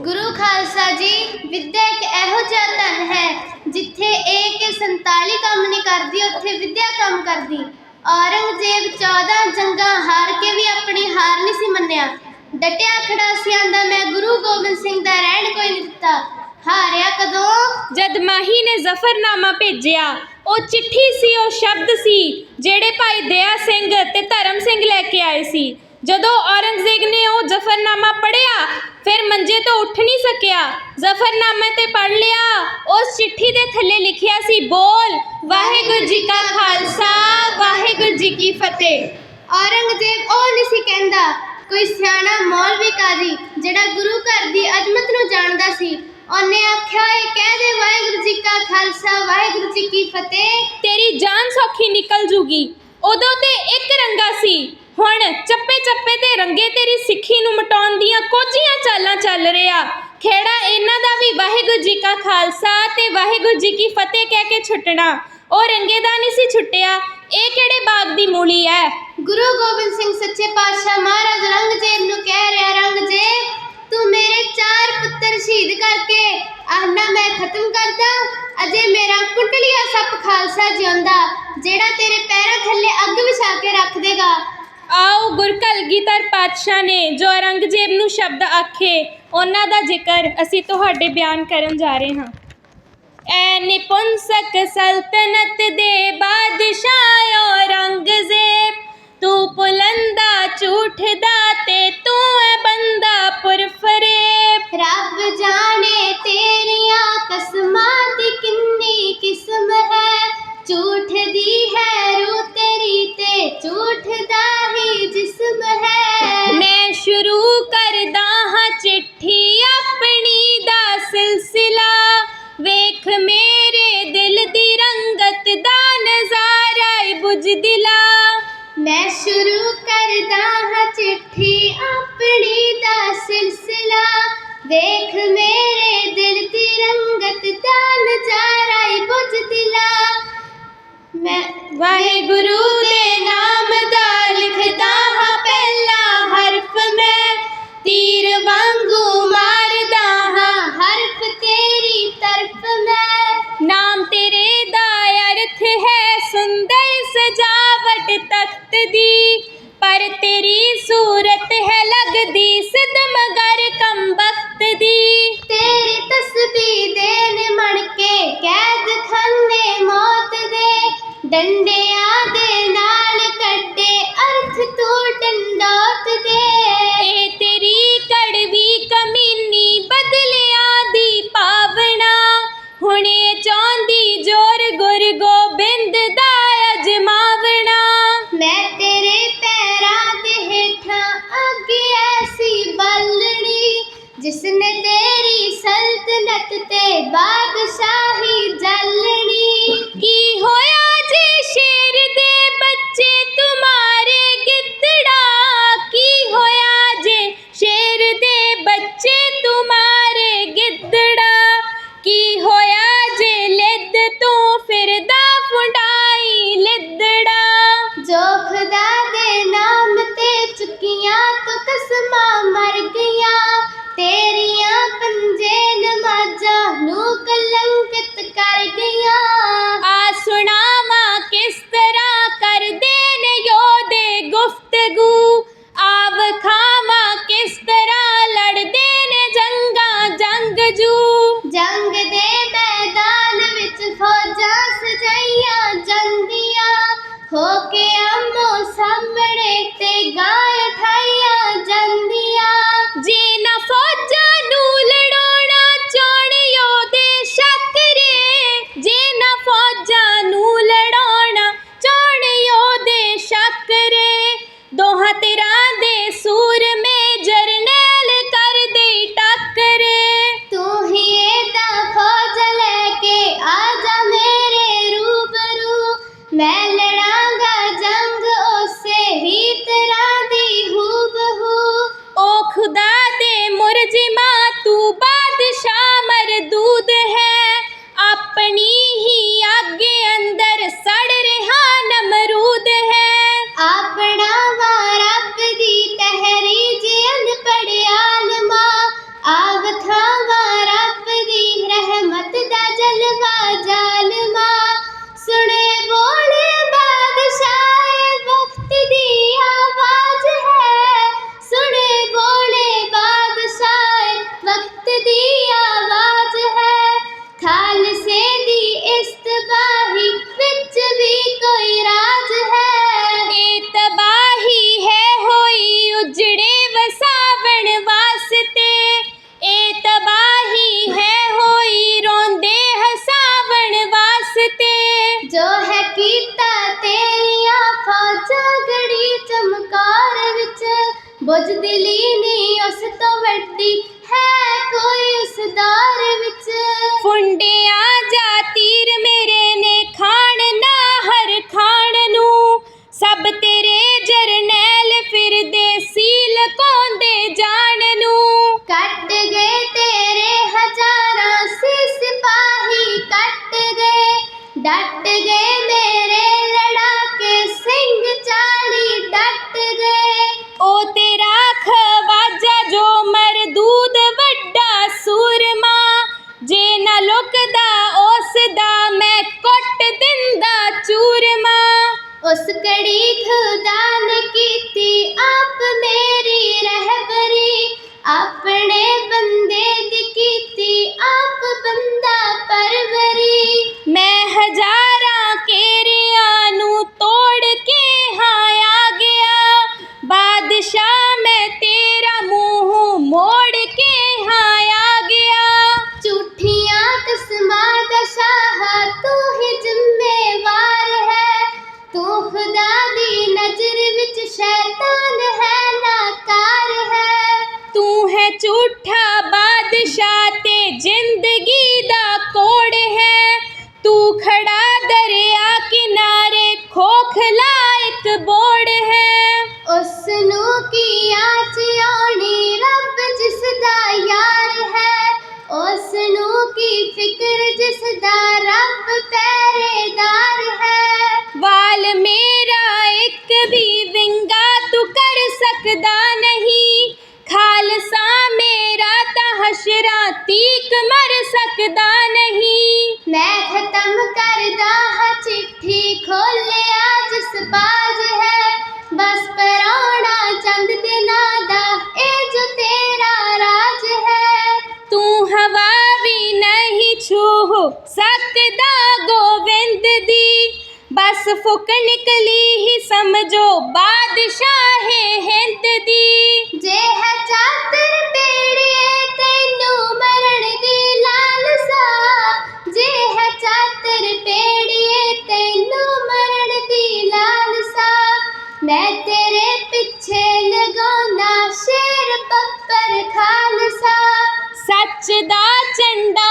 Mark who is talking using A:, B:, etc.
A: ਗੁਰੂ ਖਾਲਸਾ ਜੀ, ਵਿੱਦਿਆ ਇੱਕ ਇਹੋ ਜਿਹਾ ਧਨ ਹੈ ਜਿੱਥੇ ਇਹ ਕਿ 47 ਕੰਮ ਨਹੀਂ ਕਰਦੀ, ਉੱਥੇ ਵਿੱਦਿਆ ਕੰਮ ਕਰਦੀ। ਔਰੰਗਜ਼ੇਬ 14 ਜੰਗਾਂ ਹਾਰ ਕੇ ਵੀ ਆਪਣੀ ਹਾਰ ਨਹੀਂ ਸੀ ਮੰਨਿਆ। ਡਟਿਆ ਖੜਾ ਸੀ ਆਂਦਾ ਮੈਂ ਗੁਰੂ ਗੋਬਿੰਦ ਸਿੰਘ ਦਾ ਰਹਿਣ ਕੋਈ ਨਹੀਂ ਦਿੱਤਾ। ਹਾਰਿਆ ਕਦੋਂ?
B: ਜਦ ਮਾਹੀ ਨੇ ਜ਼ਫਰਨਾਮਾ ਭੇਜਿਆ, ਉਹ ਚਿੱਠੀ ਸੀ, ਉਹ ਸ਼ਬਦ ਸੀ, ਜਿਹੜੇ ਭਾਈ ਦਇਆ ਸਿੰਘ ਤੇ ਧਰਮ ਸਿੰਘ ਲੈ ਕੇ ਆਏ ਸੀ। ਜਦੋਂ ਔਰੰਗਜ਼ੇਬ ਨੇ ਉਹ ਜ਼ਫਰਨਾਮਾ ਪੜ੍ਹਿਆ ਫਿਰ ਮੰਜੇ ਤੋਂ ਉੱਠ ਨਹੀਂ ਸਕਿਆ। ਜ਼ਫਰਨਾਮੇ ਤੇ ਪੜ੍ਹ ਲਿਆ। ਉਸ ਚਿੱਠੀ ਦੇ ਥੱਲੇ ਲਿਖਿਆ ਸੀ ਬੋਲ ਵਾਹਿਗੁਰੂ ਜੀ ਕਾ ਖਾਲਸਾ ਵਾਹਿਗੁਰੂ ਜੀ ਕੀ ਫਤਿਹ।
A: ਔਰੰਗਜ਼ੇਬ ਉਹ ਨਹੀਂ ਸੀ ਕਹਿੰਦਾ ਕੋਈ ਸਿਆਣਾ ਮੌਲਵੀ ਕਾਜ਼ੀ ਜਿਹੜਾ ਗੁਰੂ ਘਰ ਦੀ ਅਜ਼ਮਤ ਨੂੰ ਜਾਣਦਾ ਸੀ। ਉਹਨੇ ਆਖਿਆ ਇਹ ਕਹਿ ਦੇ ਵਾਹਿਗੁਰੂ ਜੀ ਕਾ ਖਾਲਸਾ ਵਾਹਿਗੁਰੂ ਜੀ ਕੀ ਫਤਿਹ।
B: ਤੇਰੀ ਜਾਨ ਸੌਖੀ ਨਿਕਲ ਜੂਗੀ। ਉਦੋਂ ਤੇ ਇੱਕ ਰੰਗਾ ਸੀ। ਹੁਣ ਚੱਪੇ ਚੱਪੇ ਤੇ ਰੰਗੇ ਤੇਰੀ ਸਿੱਖੀ ਨੂੰ ਮਟਾਉਣ ਦੀਆਂ ਕੋਝੀਆਂ ਚਾਲਾਂ ਚੱਲ ਰਿਹਾ। ਖੇੜਾ ਇਹਨਾਂ ਦਾ ਵੀ ਵਾਹਿਗੁਰੂ ਜੀ ਕਾ ਖਾਲਸਾ ਤੇ ਵਾਹਿਗੁਰੂ ਜੀ ਕੀ ਫਤਿਹ ਕਹਿ ਕੇ ਛੁੱਟਣਾ। ਉਹ ਰੰਗੇ ਦਾ ਨਹੀਂ ਸੀ ਛੁੱਟਿਆ, ਇਹ ਕਿਹੜੇ ਬਾਗ ਦੀ ਮੂਲੀ ਹੈ
A: ਗੁਰੂ ਗੋਬਿੰਦ ਸਿੰਘ ਸੱਚੇ ਪਾਤਸ਼ਾਹ ਮਹਾਰਾਜ ਰੰਗਜੇਬ ਨੂੰ ਕਹਿ ਰਿਹਾ, ਰੰਗਜੇਬ, ਤੂੰ ਮੇਰੇ ਚਾਰ ਪੁੱਤਰ ਸ਼ਹੀਦ ਕਰਕੇ ਆਹਨਾ ਮੈਂ ਖਤਮ ਕਰਦਾ, ਅਜੇ ਮੇਰਾ ਕੁੰਡਲੀਆ ਸੱਪ ਖਾਲਸਾ ਜਿਉਂਦਾ, ਜਿਹੜਾ ਤੇਰੇ ਪੈਰਾਂ ਥੱਲੇ ਅੱਗ ਵਿਛਾ ਕੇ ਰੱਖ ਦੇਗਾ।
B: ਆਓ ਗੁਰਕਲਗੀਧਰ ਪਾਤਸ਼ਾਹ ਨੇ, ਜੋ ਔਰੰਗਜ਼ੇਬ ਨੂੰ ਸ਼ਬਦ ਆਖੇ, ਉਹਨਾਂ ਦਾ ਜ਼ਿਕਰ ਅਸੀਂ ਤੁਹਾਡੇ ਬਿਆਨ ਕਰਨ ਜਾ ਰਹੇ ਹਾਂ। ਐ ਨਿਪੁੰਸਕ ਸਲਤਨਤ ਦੇ ਬਾਦਸ਼ਾਹ ਔਰੰਗਜ਼ੇਬ ਚਿੱਠੀ ਆਪਣੀ ਦਾ ਸਿਲਸਿਲਾ। ਵੇਖ ਮੇਰੇ ਦਿਲ ਦੀ ਰੰਗਤ ਦਾ ਨਜ਼ਾਰਾ ਏ
A: ਬੁਝ ਦਿਲਾ ਮੈਂ
B: ਵਾਹਿਗੁਰੂ
A: ਡੰਡਿਆਂ ਦੇ ਨਾਲ ਕੱਢੇ ਅਰਥ ਤੂੰ ਡੰਡੋਤ ਦੇ।
B: ਇਹ ਤੇਰੀ ਕੜਵੀ ਕਮੀਨੀ ਬਦਲਿਆਂ ਦੀ ਪਾਵਨਾ ਹੁਣੇ ਚਾਹੁੰਦੀ ਜੋਰ ਗੁਰ ਗੋਬਿੰਦ ਦਾ ਅਜਮਾਵਣਾ।
A: ਮੈਂ ਤੇਰੇ ਪੈਰਾਂ ਦੇ ਹੇਠਾਂ ਅੱਗੇ ਐਸੀ ਬਲਣੀ ਜਿਸਨੇ ਤੇਰੀ ਸਲਤਨਤ ਤੇ ਬਾਦਸ਼ਾਹੀ लाड़ा चंद ए जो तेरा राज है। तू हवावी नहीं छूहो सत दा गोविंद
B: दी। बस फुक निकली ही समझो, बादशाह हिंद दी। ਖਾਲਸਾ। ਸੱਚ ਦਾ ਝੰਡਾ